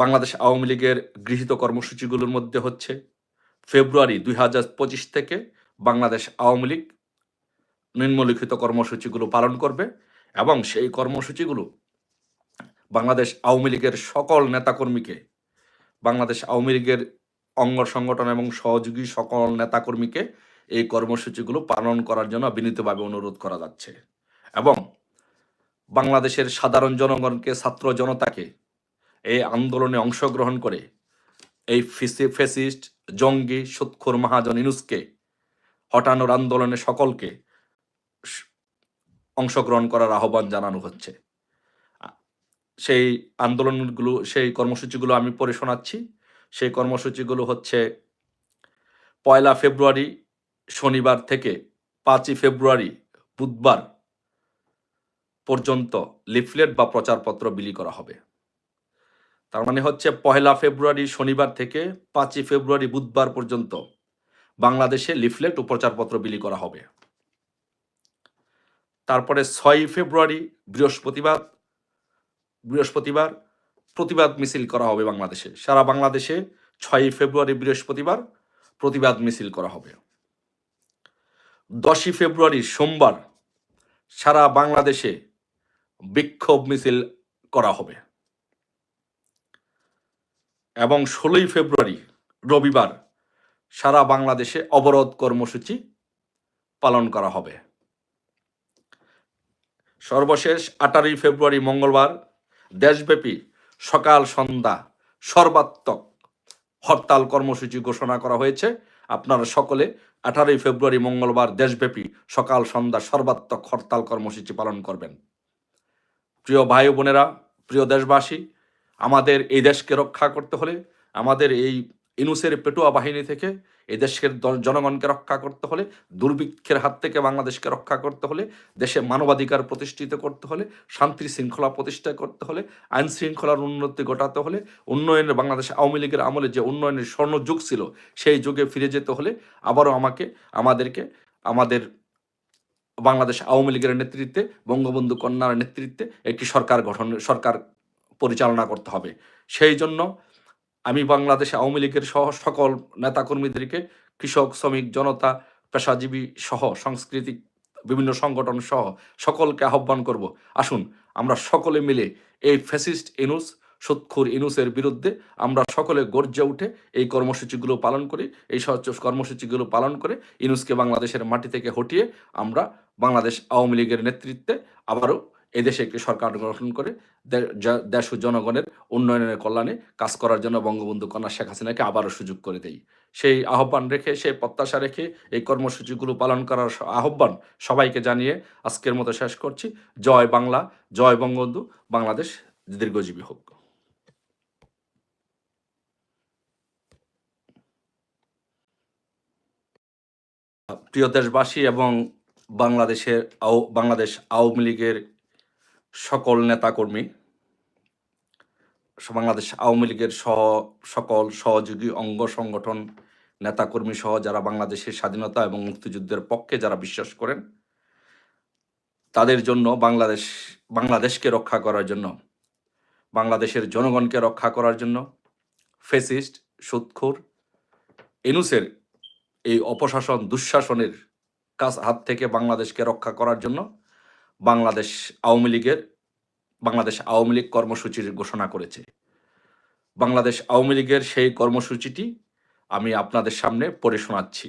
বাংলাদেশ আওয়ামী লীগের গৃহীত কর্মসূচিগুলোর মধ্যে হচ্ছে ফেব্রুয়ারি দুই হাজার পঁচিশ থেকে বাংলাদেশ আওয়ামী লীগ নিম্নলিখিত কর্মসূচিগুলো পালন করবে এবং সেই কর্মসূচিগুলো বাংলাদেশ আওয়ামী লীগের সকল নেতাকর্মীকে, বাংলাদেশ আওয়ামী লীগের অঙ্গ সংগঠন এবং সহযোগী সকল নেতাকর্মীকে এই কর্মসূচিগুলো পালন করার জন্য বিনীতভাবে অনুরোধ করা যাচ্ছে এবং বাংলাদেশের সাধারণ জনগণকে, ছাত্র জনতাকে এই আন্দোলনে অংশগ্রহণ করে এই ফিসি- ফেসিস্ট, জঙ্গি, সুৎখুর মহাজন ইনুসকে হটানোর আন্দোলনে সকলকে অংশগ্রহণ করার আহ্বান জানানো হচ্ছে। সেই আন্দোলনগুলো, সেই কর্মসূচিগুলো আমি পড়ে শোনাচ্ছি। সেই কর্মসূচিগুলো হচ্ছে পয়লা ফেব্রুয়ারি, শনিবার থেকে পাঁচই ফেব্রুয়ারি বুধবার পর্যন্ত লিফলেট বা প্রচারপত্র বিলি করা হবে। তার মানে হচ্ছে পহেলা ফেব্রুয়ারি শনিবার থেকে পাঁচই ফেব্রুয়ারি বুধবার পর্যন্ত বাংলাদেশে লিফলেট ও প্রচারপত্র বিলি করা হবে। তারপরে ছয়ই ফেব্রুয়ারি বৃহস্পতিবার বৃহস্পতিবার প্রতিবাদ মিছিল করা হবে বাংলাদেশে। সারা বাংলাদেশে ছয়ই ফেব্রুয়ারি বৃহস্পতিবার প্রতিবাদ মিছিল করা হবে। দশই ফেব্রুয়ারি সোমবার সারা বাংলাদেশে বিক্ষোভ মিছিল করা হবে। এবং ষোলোই ফেব্রুয়ারি, রবিবার সারা বাংলাদেশে অবরোধ কর্মসূচি পালন করা হবে। সর্বশেষ আঠারোই ফেব্রুয়ারি মঙ্গলবার দেশব্যাপী সকাল সন্ধ্যা সর্বাত্মক হরতাল কর্মসূচি ঘোষণা করা হয়েছে। আপনারা সকলে আঠারোই ফেব্রুয়ারি মঙ্গলবার দেশব্যাপী সকাল সন্ধ্যা সর্বাত্মক হরতাল কর্মসূচি পালন করবেন। প্রিয় ভাই বোনেরা, প্রিয় দেশবাসী আমাদের এই দেশকে রক্ষা করতে হলে, আমাদের এই ইনুসের পেটুয়া বাহিনী থেকে এই দেশের জনগণকে রক্ষা করতে হলে, দুর্ভিক্ষের হাত থেকে বাংলাদেশকে রক্ষা করতে হলে, দেশে মানবাধিকার প্রতিষ্ঠিত করতে হলে, শান্তি শৃঙ্খলা প্রতিষ্ঠা করতে হলে, আইন শৃঙ্খলার উন্নতি ঘটাতে হলে, উন্নয়নের বাংলাদেশ আওয়ামী লীগের আমলে যে উন্নয়নের স্বর্ণযুগ ছিল, সেই যুগে ফিরে যেতে হলে, আবারও আমাকে, আমাদেরকে, আমাদের বাংলাদেশ আওয়ামী লীগের নেতৃত্বে, বঙ্গবন্ধু কন্যার নেতৃত্বে একটি সরকার গঠন, সরকার পরিচালনা করতে হবে। সেই জন্য আমি বাংলাদেশ আওয়ামী লীগের সহ সকল নেতাকর্মীদেরকে কৃষক, শ্রমিক, জনতা, পেশাজীবী সহ, সাংস্কৃতিক বিভিন্ন সংগঠন সহ সকলকে আহ্বান করব। আসুন, আমরা সকলে মিলে এই ফ্যাসিস্ট ইনুস, সুৎখুর ইনুসের বিরুদ্ধে আমরা সকলে গর্জে উঠে এই কর্মসূচিগুলো পালন করি, এই কর্মসূচিগুলো পালন করে ইনুসকে বাংলাদেশের মাটি থেকে হটিয়ে আমরা বাংলাদেশ আওয়ামী লীগের নেতৃত্বে আবারও এদেশে একটি সরকার গঠন করে দেশ ও জনগণের উন্নয়নের কল্যাণে কাজ করার জন্য বঙ্গবন্ধু কন্যা শেখ হাসিনাকে আবারও সুযোগ করে দেই। সেই আহ্বান রেখে, সেই প্রত্যাশা রেখে এই কর্মসূচিগুলো পালন করার আহ্বান সবাইকে জানিয়ে আজকের মতো শেষ করছি। জয় বাংলা, জয় বঙ্গবন্ধু, বাংলাদেশ দীর্ঘজীবী হোক। প্রিয় দেশবাসী এবং বাংলাদেশের বাংলাদেশ আওয়ামী লীগের সকল নেতাকর্মী, বাংলাদেশ আওয়ামী লীগের সহ সকল সহযোগী অঙ্গ সংগঠন নেতাকর্মী সহ যারা বাংলাদেশের স্বাধীনতা এবং মুক্তিযুদ্ধের পক্ষে যারা বিশ্বাস করেন, তাদের জন্য বাংলাদেশ, বাংলাদেশকে রক্ষা করার জন্য, বাংলাদেশের জনগণকে রক্ষা করার জন্য ফেসিস্ট, সুৎখোর এনুসের এই অপশাসন, দুঃশাসনের কাজ হাত থেকে বাংলাদেশকে রক্ষা করার জন্য বাংলাদেশ আওয়ামী লীগের, বাংলাদেশ আওয়ামী লীগ কর্মসূচির ঘোষণা করেছে। বাংলাদেশ আওয়ামী লীগের সেই কর্মসূচিটি আমি আপনাদের সামনে পড়ে শোনাচ্ছি।